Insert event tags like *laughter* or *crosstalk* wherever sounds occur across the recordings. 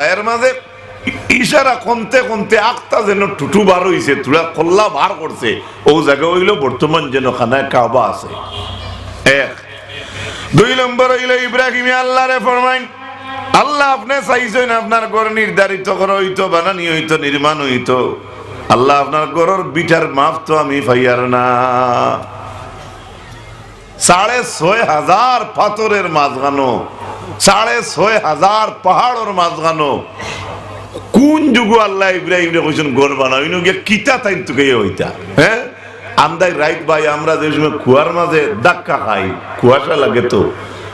এর মাঝে ইশারা কমতে কমতে আখতা যেন টুটু বার হইছে তুলা কল্লা বার করছে। ও জায়গা হইল বর্তমান যেন খানায় কাবা আছে। এক। দুই নম্বর হইল ইব্রাহিমে আল্লাহ রে ফরমাইন, আল্লাহ আপনি চাইছেন আপনার ঘর নির্ধারিত করা হইতো, বানানি হইতো, নির্মাণ হইতো। আল্লাহ আপনার ঘরের বিটার মাপ তো আমি ফাইয়ার না। সাড়ে ছয় হাজার পাথরের মাঝখানো সাড়ে ছয় হাজার পাহাড়ের মাঝখানো। কোন যুগ আল্লাহ ইব্রাহিম রে কইছেন, ঘর বানাও? ইনু গিয়া কিতা তাইন তুকে হইতা? হ্যাঁ আমদাই রাইট ভাই, আমরা যে সময় কুয়ার মাঝে ধাক্কা খাই, কুয়াশা লাগে তো।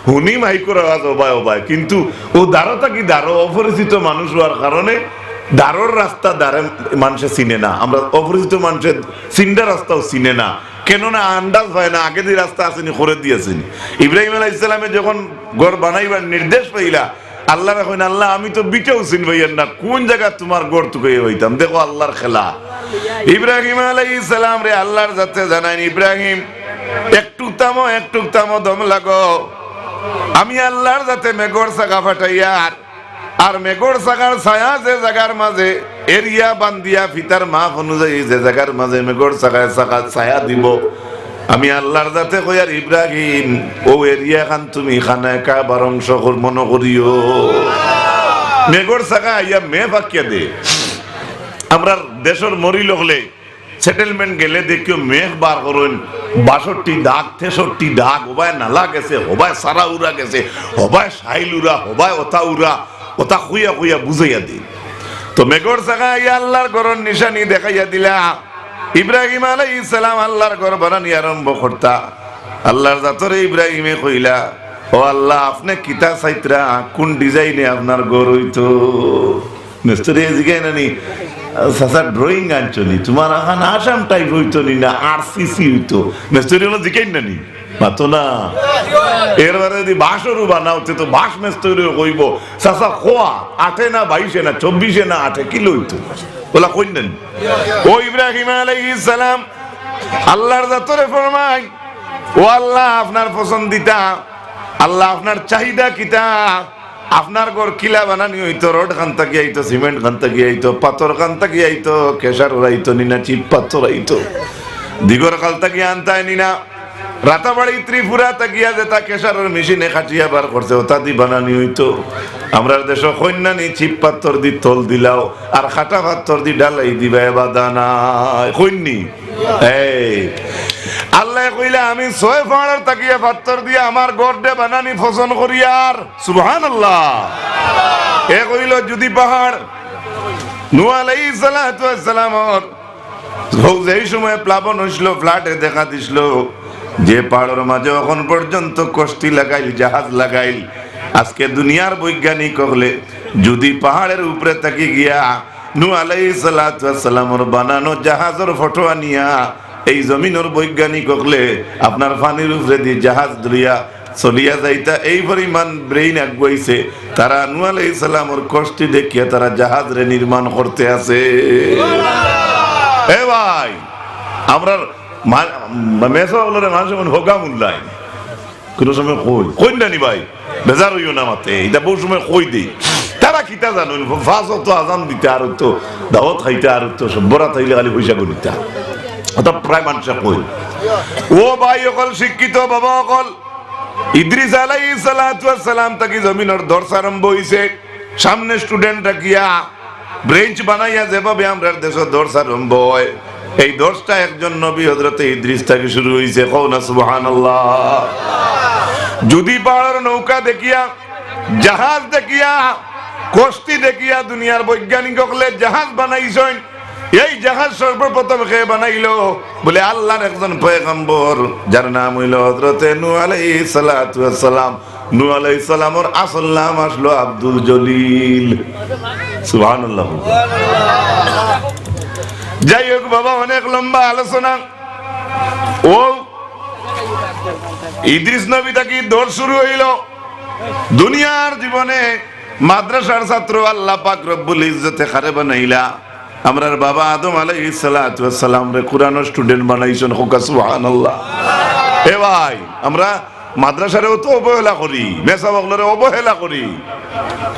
হুনি মাইকোর আওয়াজ ওবায় ওবায় কিন্তু ও দারোটা থাকি দারো অপরিচিত মানুষ হওয়ার কারণে দারোর রাস্তা দারে মানুষে চিনে না। আমরা অপরিচিত মানুষের চিন্তা রাস্তাও চিনে না। কেননা আন্দাজ হয় না, আগে দিয়ে রাস্তা আসেনি করে দিয়েছেনি। ইব্রাহিম আলাহ ইসলামে যখন ঘর বানাইবার নির্দেশ পাইলা, আল্লাহ রাখেন আল্লাহ, আমি তো বিটেও চিনবাইয়ের না, কোন জায়গা তোমার গড় তুকে হইতাম? দেখো আল্লাহর খেলা। ইব্রাহিম আলাইহিস সালাম রে, আল্লাহর যাতে জানাইন, ইব্রাহিম, একটু তামো একটু তামো দম লাগো। আমি আল্লাহর যাতে মেঘর সাগা ফাটাইয়ার আর মেঘর সাগার ছায়া যে জায়গার মাঝে এরিয়া বান্দিয়া ফিতার মাপ অনুযায়ী যে জায়গার মাঝে মেঘর সাগায় সাগা ছায়া দিব। আমি আল্লাহর যাতে কইয়ার ইব্রাহিম ও এরিয়া খান, তুমি খানায় কাবার অংশ মনে করিও মেঘর সাগা ইয়া মে ফাঁকিয়া দে। আমরা দেশের মরি লগলে সেটেলমেন্ট গেলে দেখিও মেঘ বার করুন বাষট্টি দাগ, তেষট্টি দাগ হবায় নালা গেছে হবায় সারা উড়া গেছে হবায় সাইল উড়া হবায় ওতা উড়া ওতা খুইয়া খুইয়া বুঝাইয়া দি। তো মেঘর ইয়া আল্লাহর গরর নিশানি দেখাইয়া দিলা। ইব্রাহিম আলাই ইসলাম আল্লাহর ঘর বানানি আরম্ভ করতা আল্লাহর জাতরে ইব্রাহিমে কইলা ও আল্লাহ, আপনি কিতা চাইত্রা? কোন ডিজাইনে আপনার ঘর হইতো? মিস্ত্রি জিগাই নানি সাসা ড্রয়িং আনছনি তোমার আহান আসাম টাইপ হইতো নি না আর সিসি হইতো? মিস্ত্রি হলো জিগাই নানি মাতো না। এরবারে যদি বাঁশরও বানাওতে তো বাঁশ মিস্ত্রি কইব সাসা খোয়া আঠে না বাইশে না, চব্বিশে না আঠে কিলো হইতো ওলা কইলেন ও ইব্রাহিম আলাইহিস সালাম, আল্লাহর জাতরে ফরমাই, ও আল্লাহ আপনার পছন্দিতা, আল্লাহ আপনার চাহিদা কিতা, আপনার ঘর কিলা বানানি হইতো, রড খান থাকি আইতো, সিমেন্ট খান থাকি আইতো, পাথর খান থাকি আইতো, কেশার আইতো নিনা চিপ পাথর আইতো, দিগর কাল থাকি আনতাই নিনা রাতাবাড়ি ত্রিপুরা তাকিয়া যেটা কেশারের মেশিনে খাটিয়া বার করছে ওটা দি বানানি হইতো। আমরা দেশ কন্যানি চিপ পাথর দি তল দিলাও, আর খাটা পাথর দি ডালাই দিবা এবার দানা কন্যি এই। আল্লাহ কইলে, আমি ছয় ফাড়ের তাকিয়া পাথর দিয়ে আমার গড়ে বানানি ফসন করি, আর সুবহান আল্লাহ এ কইল, যদি পাহাড় নুয়ালাই সালাতামর যেই সময় প্লাবন হইছিল ফ্লাটে দেখা দিছিল যে পাহাড়ের মাঝে এখন পর্যন্ত কষ্টি লাগাইল জাহাজ লাগাইল আজকে দুনিয়ার বৈজ্ঞানিক হলে যদি পাহাড়ের উপরে তাকি গিয়া নু আলাই সালাতামর বানানো জাহাজের ফটো আনিয়া এই জমিনের বৈজ্ঞানিক হলে আপনার পানির উপরে দিয়ে জাহাজ ধরিয়া চলিয়া যাইতা এই পরিমাণ ব্রেইন আগুয়াইছে তারা নু আলাই সালামর কষ্টি দেখিয়া তারা জাহাজ রে নির্মাণ করতে আছে। এ ভাই আমরা মেসো বলরে মানুষ মন হোগা মূল্যায় কোন সময় কই কই না নি ভাই? বেজার হইও না মাতে, এটা বহু সময় কই দেই। তারা কিতা জানো ফাঁস তো আজান দিতে, আর তো দাওয়াত খাইতে, আর তো সব্বরা থাইলে খালি পয়সা গণিতে ওটা প্রায় মানুষ কই। ও ভাই অকল শিক্ষিত, বাবা অকল। ইদ্রিস আলাই সালাম তাকি জমিনের দর্শ আরম্ভ হইছে। সামনে স্টুডেন্ট রাখিয়া, ব্রেঞ্চ বানাইয়া যেভাবে আমরা দেশের দর্শ আরম্ভ হয়। এই দর্শটা একজন নবী হজরতে ইদ্রিস থেকে শুরু হয়েছে কৌনা সুবহান যদি পাহাড়ের নৌকা দেখিয়া, জাহাজ দেখিয়া কষ্টি দেখিয়া দুনিয়ার বৈজ্ঞানিক হলে জাহাজ বানাইছেন, এই জাহাজ সর্বপ্রথম কে বানাইলো? বলে আল্লাহর একজন পয়গম্বর, যার নাম হইল হজরতে নু আলাইহিস সালাতু ওয়াস সালাম। নু আলাইহিস সালামর আসল নাম আসলো আব্দুল জলিল। সুবহানাল্লাহ। যাই হোক বাবা, অনেক লম্বা আলোচনা। ও, ইদ্রিস নবী তাকি দৌড় শুরু হইল। দুনিয়ার জীবনে মাদ্রাসার ছাত্র আল্লাহ পাক রব্বুল ইজ্জতে খারে বানাইলা। আমরার বাবা আদম আলাইহিস সালাতু সালাম রে কুরআন স্টুডেন্ট বানাইছেন, হোকা সুবহানাল্লাহ। এ ভাই, আমরা মাদ্রাসারেও তো অবহেলা করি, মেসা অবহেলা করি।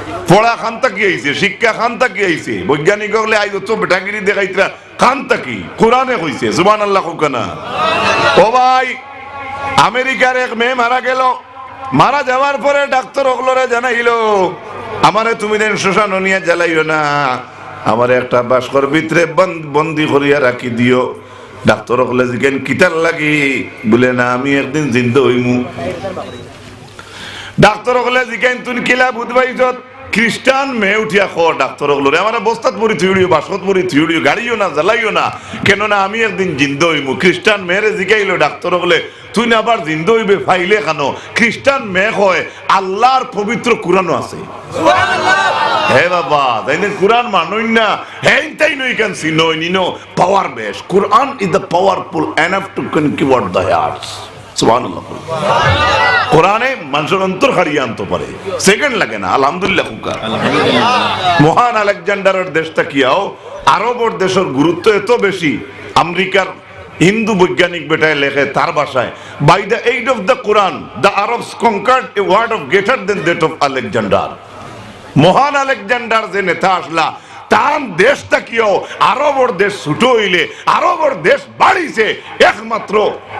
পড়া খান্তা কি আইছে, শিক্ষা খান্তা কি আইছে। বৈজ্ঞানিক হলে আই তো বেটাগিরি দেখাইতরা খান্তা কি কোরআনে কইছে সুবান আল্লাহ কোকানা ও ভাই, আমেরিকার এক মেয়ে মারা গেল। মারা যাওয়ার পরে ডাক্তার অগলরে জানাইলো, আমারে তুমি দেন শ্মশান নিয়ে জ্বালাইও না। আমার একটা বাস্কর ভিতরে বন- বন্দি করিয়া রাখি দিও। ডাক্তার অগলে জিজ্ঞেন কিতার লাগি? বলে, না, আমি একদিন জিন্দা হইমু। ডাক্তার হলে জিজ্ঞান তুই কিলা বুধবাইছত খ্রিস্টান মেয়ে উঠিয়া খ ডাক্তার হলো আমার বস্তাত মরি থিউড়িও বাসত মরি থিউড়িও গাড়িও না, জ্বালাইও না। কেননা আমি একদিন জিন্দ হইমু। খ্রিস্টান মেয়েরে জিগাইলো ডাক্তার হলে, তুই না আবার জিন্দ হইবে, ফাইলে খানো। খ্রিস্টান মেয়ে হয় আল্লাহর পবিত্র কুরানো আছে। হে বাবা তাই কুরআন মানুই না। হেন তাই নই কেন সি নো নিনো? পাওয়ার বেশ। Quran is the powerful enough to conquer the hearts সুবহানাল্লাহ। কোরআনে মানুষের অন্তর হারিয়ে আনতে পারে। সেকেন্ড লাগে না আলহামদুলিল্লাহ হুকা মহান আলেকজান্ডারের দেশটা কি কিয়াও আরবর দেশের গুরুত্ব এত বেশি আমেরিকার হিন্দু বৈজ্ঞানিক বেটায় লেখে তার ভাষায় by the aid of the Quran the Arabs conquered a world of greater than that of Alexander মহান আলেকজান্ডার যে নেতা আসলা তার দেশটা কিও আরবর দেশ ছুটো হইলে আরবর দেশ বাড়িছে একমাত্র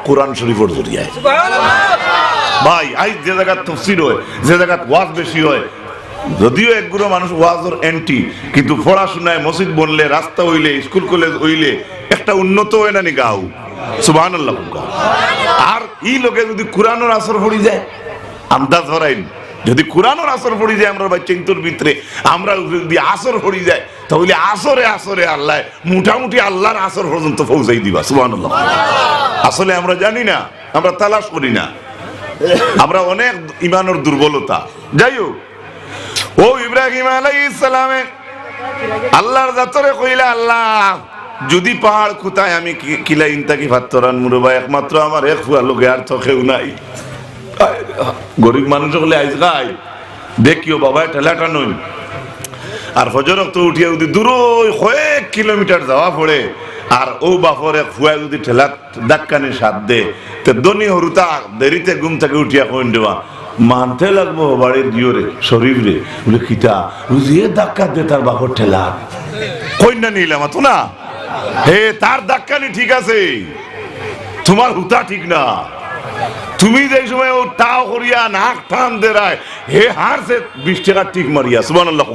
কোরআন শরীফের জরিয়ায়। ভাই আজ যে জায়গাত তফসির হয়, যে জায়গাত ওয়াজ বেশি হয়। যদিও একগুলো মানুষ ওয়াজর এন্টি কিন্তু পড়াশোনায় মসজিদ বনলে, রাস্তা হইলে, স্কুল কলেজ হইলে, একটা উন্নত হয় না নি গাও সুবাহ আর ই লোকে যদি কোরআনের আসর পড়ি যায়, আন্দাজ হরাইন যদি কোরআনের আসর পড়ি যায়, আমরা চিন্তর ভিতরে, আমরা যদি আসর পড়ি যায়, তাহলে আসরে আসরে আল্লাহ, মোটামুটি আল্লাহর আসর পর্যন্ত পৌঁছাই দিবা সুবাহ আসলে আমরা জানি না, আমরা তালাশ করি না। *laughs* আমরা অনেক ইমানের দুর্বলতা। যাই হোক ও ইব্রাহিম সালামে আল্লাহর জাতরে কইলা, আল্লাহ, যদি পাহাড় খুতায় আমি কিলা ইনতাকি ফাত্তরান মুরবা, একমাত্র আমার এক ফুয়া লোকে আর চোখেও নাই। গরিব মানুষ হলে আইস গাই দেখিও বাবা ঠেলাটা নই আর ফজর তো উঠিয়া যদি দূর কয়েক কিলোমিটার যাওয়া পড়ে আর ও এক ফুয়া যদি ঠেলা দাক্কানি সাথ দে, তে দনি হরুতা দেরিতে ঘুম থেকে উঠিয়া কইন দেওয়া, মানতে লাগবো বাড়ির দিওরে শরীফ রে। বলে, কিতা? বুঝিয়ে ধাক্কা দে তার বাপর ঠেলা কন্যা নিলাম তো না? হে, তার দাক্কানি ঠিক আছে, তোমার হুতা ঠিক না। তুমি যে সময় ও তাও করিয়া নাক টান দেরায় হে হারছে, বিশ টাকা টিক মারিয়া সুবান আল্লাহ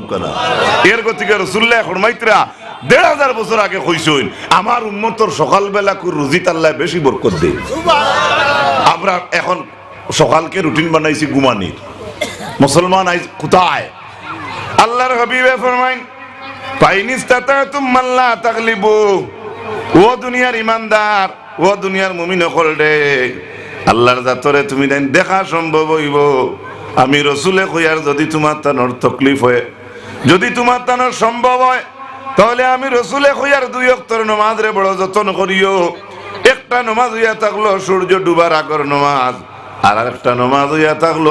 এর গতিকে রসুল্লাহ এখন মাইত্রা দেড় হাজার বছর আগে কইসইন আমার উন্মতর সকালবেলা কু রুজিত আল্লাহ বেশি বরকত দে আমরা এখন সকালকে রুটিন বানাইছি গুমানির মুসলমান আইজ কোথায়? আল্লাহর হাবিবে ফরমাইন পাইনিস্তাতা তুমাল্লা তাগলিবু। ও দুনিয়ার ইমানদার ও দুনিয়ার মুমিন হল রে। আল্লাহর জাতরে তুমি দেন দেখা সম্ভব হইব। আমি রসুলে কইয়ার যদি তোমার তানোর তকলিফ হয় যদি তোমার তানোর সম্ভব হয় তাহলে আমি রসুলে কইয়ার দুই অক্তর নমাজ রে বড় যত্ন করিও। একটা নমাজ হইয়া থাকল, সূর্য ডুবার আগর নমাজ। আর একটা নমাজ হইয়া থাকল,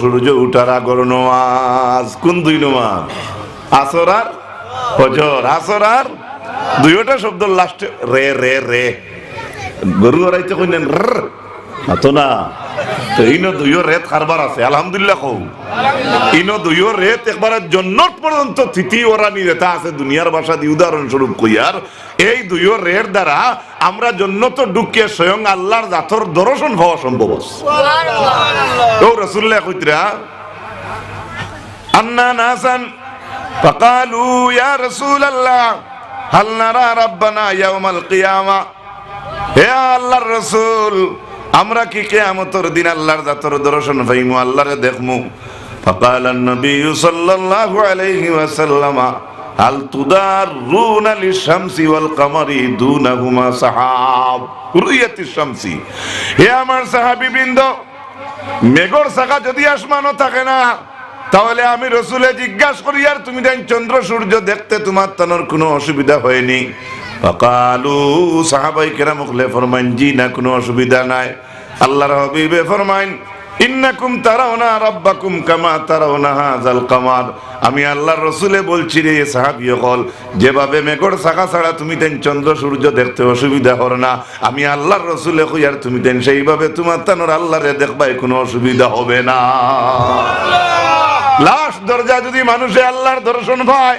সূর্য উঠার আগর নমাজ। কোন দুই নমাজ? আসর আর ফজর। আসর আর দুইটা শব্দ লাস্টে রে রে রে। গরু হরাইতে কইলেন তো না। তো ইনো আছে আলহামদুলিল্লাহ কৌ ইনো দুইও রেত একবারের জন্য তিথি আছে দুনিয়ার ভাষা দিয়ে উদাহরণস্বরূপ কইয়ার এই দুইও রের দ্বারা আমরা জন্য তো ডুকিয়ে স্বয়ং আল্লাহর জাথর দর্শন হওয়া সম্ভব ও রসুল্লাহ কইতরা আন্না নাসান ফাকালু ইয়া রাসূলুল্লাহ হে আল্লাহ রাসূল আমরা কি কেয়ামতের দিন আল্লাহর জাতর দর্শন পাইমু আল্লাহরে দেখমু فقال النبي صلى الله عليه وسلم هل تدارون للشمس والقمر دونهما سحاب رؤية الشمس হে আমার সাহাবী বৃন্দ মেঘর শাখা যদি আসমানও থাকে না তাহলে আমি রসুলে জিজ্ঞাসা করি আর তুমি দেন চন্দ্র সূর্য দেখতে তোমার তানোর কোনো অসুবিধা হয়নি কালু সাহাবাই কেরাম ফরমাইন, জি না, কোনো অসুবিধা নাই। আল্লাহর হবিবে ফরমাইন, ইন্নাকুম তারাওনা রাব্বাকুম কামা তারাওনা হাযাল কামার। আমি আল্লাহর রসুলে বলছি রে সাহাবী হল যেভাবে মেঘর শাখা ছাড়া তুমি তেন চন্দ্র, সূর্য দেখতে অসুবিধা হর না। আমি আল্লাহর রসুলে কই আর তুমি তেন সেইভাবে তোমার তানোর আল্লাহরে দেখবাই কোনো অসুবিধা হবে না। লাশ দরজা যদি মানুষে আল্লাহর দর্শন পায়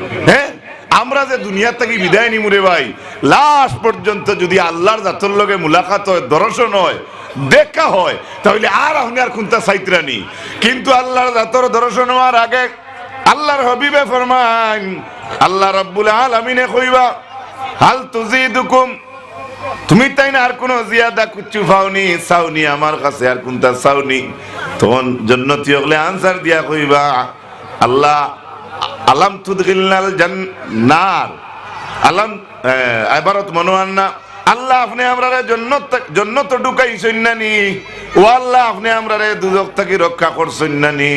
আমরা যে দুনিয়ার থেকে বিদায় নিমু রে ভাই, লাশ পর্যন্ত যদি আল্লাহর জাতর লগে মুলাকাত হয়, দর্শন হয়, দেখা হয়, তাহলে আর আপনি আর কোনটা সাইত্রানি। কিন্তু আল্লাহর জাতর দর্শন হওয়ার আগে আল্লাহর হবিবে ফরমান আল্লাহ রাব্বুল আলামিনে কইবা, হাল তুজিদুকুম, তুমি তাই না আর কোনো জিয়াদা কুচ্ছু পাওনি, চাওনি, আমার কাছে আর কোনটা চাওনি? তখন জন্নতি হলে আনসার দিয়া কইবা, আল্লাহ আলাম তুদগিলনাল জান্নার আলাম এবারত মনোয়ান না, আল্লাহ আপনি আমরা জন্নত জন্নত ঢুকাইছেন না নি। ও আল্লাহ আপনি আমরা দুজক থেকে রক্ষা করছেন না নি।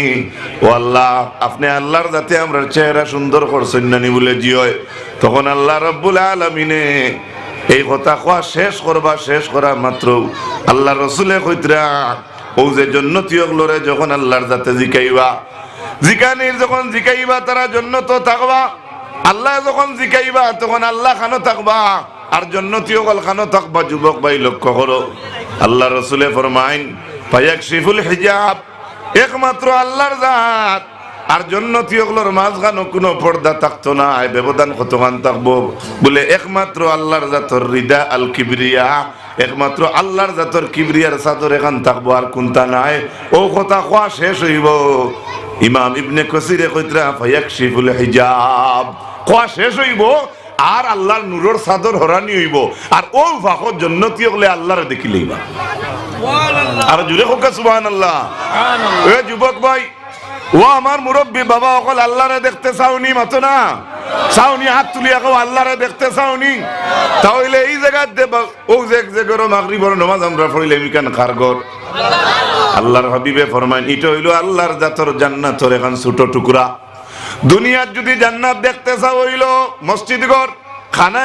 ও আল্লাহ, আপনি আল্লাহর যাতে আমরা চেহারা সুন্দর করছেন না নি বলে জিয় তখন আল্লাহ রব্বুল আলমিনে এই কথা কোয়া শেষ করবা, শেষ করা মাত্র আল্লাহ রসুলে কইতরা ও যে জন্নতি অগলরে যখন আল্লাহর যাতে জিকাইবা জিকানির যখন জিকাইবা, তারা জন্নত থাকবা আল্লাহ যখন জিকাইবা, তখন আল্লাহ খানো থাকবা আর জন্নতীয় গল খানো থাকবা যুবক ভাই, লক্ষ্য করো। আল্লাহ রসুলে ফরমাইন ফায়াক শিফুল হিজাব। একমাত্র আল্লাহর জাত। আর জন্নতি ওগুলোর মাঝখানো কোনো পর্দা থাকতো না ব্যবধান কতখান থাকব? বলে, একমাত্র আল্লাহর জাতর রিদা আল কিবরিয়া। একমাত্র আল্লাহর জাতর কিবরিয়ার চাদর এখান থাকব, আর কোনটা নাই? ও কথা কোয়া শেষ হইব। ইমাম ইবনে কসিরে কইতরা ফায়াক শিফুল হিজাব। কোয়া শেষ হইব আর আল্লাহর নূরের চাদর হরানি হইব। আর ও ফাঁকর জন্নতি হলে আল্লাহর দেখিলেই না আর জুড়ে হোক সুবহানাল্লাহ। এ যুবক ভাই ও আমার মুরব্বী, বাবা, অকল আল্লাহরে দেখতে চাওনি, মাতো না। চাওনি, হাত তুলি আকৌ আল্লাহরে দেখতে চাওনি। তাহলে এই জায়গার ও যে গরো মাগরি বড় নমাজ আমরা পড়িলে মিকান কারগর আল্লাহর হাবিবে ফরমাইন এটা হইল আল্লাহর জাতর জান্নাতর এখন ছোট টুকরা। দুনিয়ার যদি জান্নাত দেখতে চাও হইল মসজিদ ঘর খানা